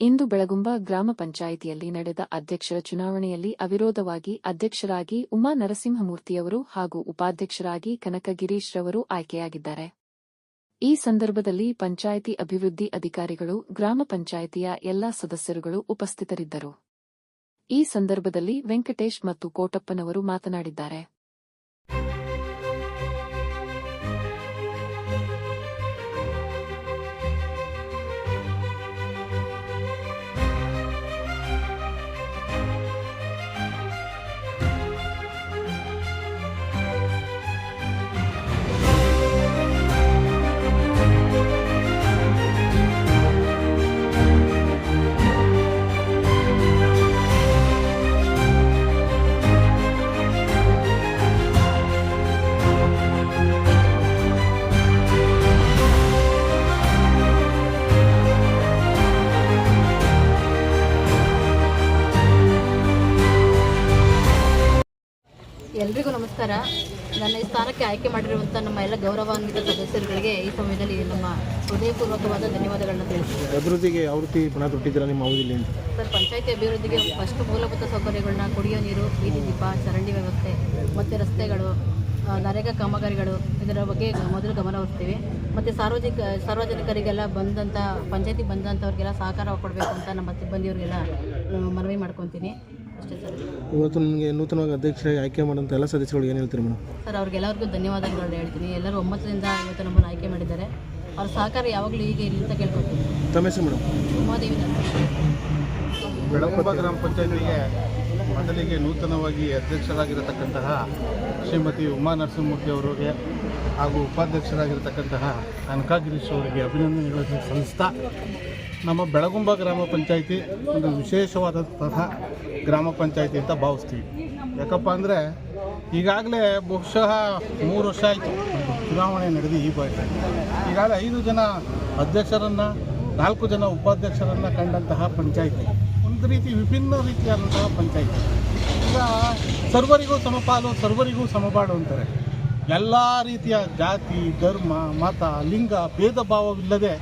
ಇಂದು ಬೆಳಗುಂಬ ಗ್ರಾಮ ಪಂಚಾಯಿತಿಯಲ್ಲಿ ನಡೆದ ಅಧ್ಯಕ್ಷರ ಚುನಾವಣೆಯಲ್ಲಿ ಅವಿರೋಧವಾಗಿ ಅಧ್ಯಕ್ಷರಾಗಿ ಉಮಾ ನರಸಿಂಹಮೂರ್ತಿಯವರು ಹಾಗೂ ಉಪಾಧ್ಯಕ್ಷರಾಗಿ ಕನಕ ಆಯ್ಕೆಯಾಗಿದ್ದಾರೆ. ಈ ಸಂದರ್ಭದಲ್ಲಿ ಪಂಚಾಯಿತಿ ಅಭಿವೃದ್ಧಿ ಅಧಿಕಾರಿಗಳು, ಗ್ರಾಮ ಪಂಚಾಯಿತಿಯ ಎಲ್ಲಾ ಸದಸ್ಯರುಗಳು ಉಪಸ್ಥಿತರಿದ್ದರು. ಈ ಸಂದರ್ಭದಲ್ಲಿ ವೆಂಕಟೇಶ್ ಮತ್ತು ಕೋಟಪ್ಪನವರು ಮಾತನಾಡಿದ್ದಾರೆ. ಎಲ್ರಿಗೂ ನಮಸ್ಕಾರ. ನನ್ನ ಈ ಸ್ಥಾನಕ್ಕೆ ಆಯ್ಕೆ ಮಾಡಿರುವಂಥ ನಮ್ಮ ಎಲ್ಲ ಗೌರವಾನ್ವಿತ ಸದಸ್ಯರುಗಳಿಗೆ ಈ ಸಮಯದಲ್ಲಿ ನಮ್ಮ ಹೃದಯಪೂರ್ವಕವಾದ ಧನ್ಯವಾದಗಳನ್ನ ತಿಳಿಸ್ತೀನಿ. ಅಭಿವೃದ್ಧಿಗೆ ಯಾವ ಪುನಃ ಪಣ ತೊಟ್ಟಿದ್ದೀರಾ ನಿಮ್ಮ ಅವಧಿಯಲ್ಲಿ ಸರ್ ಪಂಚಾಯತಿ ಅಭಿವೃದ್ಧಿಗೆ ಫಸ್ಟ್ ಮೂಲಭೂತ ಸೌಕರ್ಯಗಳನ್ನ ಕುಡಿಯೋ ನೀರು ಬೀದಿ ದೀಪ ಚರಂಡಿ ವ್ಯವಸ್ಥೆ ಮತ್ತು ರಸ್ತೆಗಳು ನರೇಗಾ ಕಾಮಗಾರಿಗಳು ಇದರ ಬಗ್ಗೆ ಮೊದಲು ಗಮನ ಹರಿಸ್ತೀವಿ. ಮತ್ತು ಸಾರ್ವಜನಿಕ ಸಾರ್ವಜನಿಕರಿಗೆಲ್ಲ ಬಂದಂಥ ಪಂಚಾಯತಿ ಬಂದಂಥವ್ರಿಗೆಲ್ಲ ಸಹಕಾರ ಕೊಡಬೇಕು ಅಂತ ನಮ್ಮ ಸಿಬ್ಬಂದಿಯವರಿಗೆಲ್ಲ ಮನವಿ ಮಾಡ್ಕೊತೀನಿ. ಇವತ್ತು ನನಗೆ ನೂತನವಾಗಿ ಅಧ್ಯಕ್ಷರಾಗಿ ಆಯ್ಕೆ ಮಾಡೋಂಥ ಎಲ್ಲ ಸದಸ್ಯರುಗಳು ಏನು ಹೇಳ್ತೀರಿ ಮೇಡಮ್? ಸರ್ ಅವ್ರಿಗೆಲ್ಲರಿಗೂ ಧನ್ಯವಾದಗಳು ಹೇಳ್ತೀನಿ. ಎಲ್ಲರೂ ಒಮ್ಮತದಿಂದ ಇವತ್ತು ನಮ್ಮನ್ನು ಆಯ್ಕೆ ಮಾಡಿದ್ದಾರೆ. ಅವ್ರ ಸಹಕಾರ ಯಾವಾಗಲೂ ಹೀಗೆ ಇರಲಿ ಅಂತ ಕೇಳ್ಕೊಳ್ತೀನಿ. ತಮ್ಮ ಹೆಸರು ಮೇಡಮ್? ಉಮಾದೇವಿ ಬೆಳಗುಂಬ ಗ್ರಾಮ ಪಂಚಾಯತಿಗೆ ಮೊದಲಿಗೆ ನೂತನವಾಗಿ ಅಧ್ಯಕ್ಷರಾಗಿರತಕ್ಕಂತಹ ಶ್ರೀಮತಿ ಉಮಾ ನರಸಿಂಹಮೂರ್ತಿ ಅವರಿಗೆ ಹಾಗೂ ಉಪಾಧ್ಯಕ್ಷರಾಗಿರತಕ್ಕಂತಹ ಕನಕಾಗಿರೀಶ್ ಅವರಿಗೆ ಅಭಿನಂದನೆಗಳನ್ನು ಸಲ್ಲಿಸ್ತಾ ನಮ್ಮ ಬೆಳಗುಂಬ ಗ್ರಾಮ ಪಂಚಾಯಿತಿ ಒಂದು ವಿಶೇಷವಾದಂತಹ ಗ್ರಾಮ ಪಂಚಾಯಿತಿ ಅಂತ ಭಾವಿಸ್ತೀವಿ. ಯಾಕಪ್ಪ ಅಂದರೆ ಈಗಾಗಲೇ ಬಹುಶಃ ಮೂರು ವರ್ಷ ಆಯಿತು ಚುನಾವಣೆ ನಡೆದು ಈ ಬಾರಿ. ಈಗಾಗಲೇ ಐದು ಜನ ಅಧ್ಯಕ್ಷರನ್ನು, ನಾಲ್ಕು ಜನ ಉಪಾಧ್ಯಕ್ಷರನ್ನು ಕಂಡಂತಹ ಪಂಚಾಯಿತಿ. ಒಂದು ರೀತಿ ವಿಭಿನ್ನ ರೀತಿಯಾದಂತಹ ಪಂಚಾಯಿತಿ. ಈಗ ಸರ್ವರಿಗೂ ಸಮಪಾಲು, ಸರ್ವರಿಗೂ ಸಮಪಾಡು ಅಂತಾರೆ. ಎಲ್ಲ ರೀತಿಯ ಜಾತಿ, ಧರ್ಮ, ಮತ, ಲಿಂಗ, ಭೇದ ಭಾವವಿಲ್ಲದೆ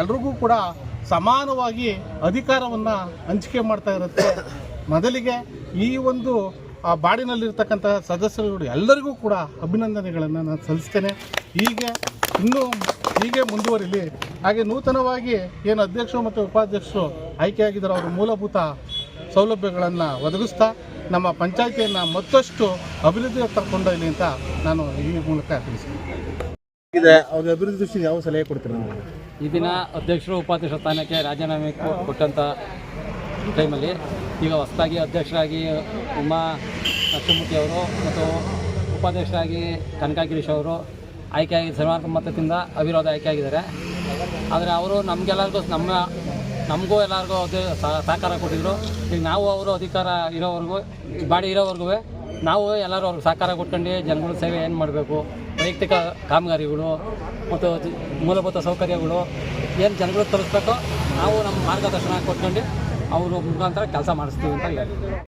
ಎಲ್ರಿಗೂ ಕೂಡ ಸಮಾನವಾಗಿ ಅಧಿಕಾರವನ್ನು ಹಂಚಿಕೆ ಮಾಡ್ತಾ ಇರುತ್ತೆ. ಮೊದಲಿಗೆ ಈ ಒಂದು, ಆ ಬಾಡಿನಲ್ಲಿರ್ತಕ್ಕಂತಹ ಸದಸ್ಯರುಗಳು ಎಲ್ಲರಿಗೂ ಕೂಡ ಅಭಿನಂದನೆಗಳನ್ನು ನಾನು ಸಲ್ಲಿಸ್ತೇನೆ. ಹೀಗೆ ಇನ್ನೂ ಹೀಗೆ ಮುಂದುವರಿಲಿ. ಹಾಗೆ ನೂತನವಾಗಿ ಏನು ಅಧ್ಯಕ್ಷರು ಮತ್ತು ಉಪಾಧ್ಯಕ್ಷರು ಆಯ್ಕೆಯಾಗಿದ್ದಾರೆ, ಅವರ ಮೂಲಭೂತ ಸೌಲಭ್ಯಗಳನ್ನು ಒದಗಿಸ್ತಾ ನಮ್ಮ ಪಂಚಾಯಿತಿಯನ್ನು ಮತ್ತಷ್ಟು ಅಭಿವೃದ್ಧಿ ತಗೊಂಡೊಯ್ಲಿ ಅಂತ ನಾನು ಈ ಮೂಲಕ ತಿಳಿಸ್ತೀನಿ. ಅವ್ರಿಗೆ ಅಭಿವೃದ್ಧಿ ದೃಷ್ಟಿ ಯಾವ ಸಲಹೆ ಕೊಡ್ತೀರಾ? ಈ ದಿನ ಅಧ್ಯಕ್ಷರು ಉಪಾಧ್ಯಕ್ಷ ಸ್ಥಾನಕ್ಕೆ ರಾಜೀನಾಮೆ ಕೊಟ್ಟಂಥ ಟೈಮಲ್ಲಿ ಈಗ ಹೊಸದಾಗಿ ಅಧ್ಯಕ್ಷರಾಗಿ ಉಮಾ ಲಕ್ಷ್ಮೂರ್ತಿ ಅವರು ಮತ್ತು ಉಪಾಧ್ಯಕ್ಷರಾಗಿ ಕನಕಾಗಿರೀಶ್ ಅವರು ಆಯ್ಕೆಯಾಗಿ ಸರ್ವಾಂಕ ಮತದಿಂದ ಅವಿರೋಧ ಆಯ್ಕೆಯಾಗಿದ್ದಾರೆ. ಆದರೆ ಅವರು ನಮಗೆಲ್ಲರಿಗೂ ನಮ್ಮ, ನಮಗೂ ಎಲ್ಲರಿಗೂ ಅದೇ ಸಹಕಾರ ಕೊಟ್ಟಿದ್ರು. ಈಗ ನಾವು ಅವರು ಅಧಿಕಾರ ಇರೋವರೆಗೂ, ಬಾಡಿ ಇರೋವರೆಗೂ ನಾವು ಎಲ್ಲರೂ ಅವ್ರಿಗೆ ಸಹಕಾರ ಕೊಟ್ಕೊಂಡು ಜನಗಳ ಸೇವೆ ಏನು ಮಾಡಬೇಕು? ವೈಯಕ್ತಿಕ ಕಾಮಗಾರಿಗಳು ಮತ್ತು ಮೂಲಭೂತ ಸೌಕರ್ಯಗಳು ಏನು ಜನಗಳು ತಲುಪಬೇಕೋ ನಾವು ನಮ್ಮ ಮಾರ್ಗದರ್ಶನ ಕೊಟ್ಕೊಂಡು ಅವರು ಮುಖಾಂತರ ಕೆಲಸ ಮಾಡಿಸ್ತೀವಿ ಅಂತ ಹೇಳಿ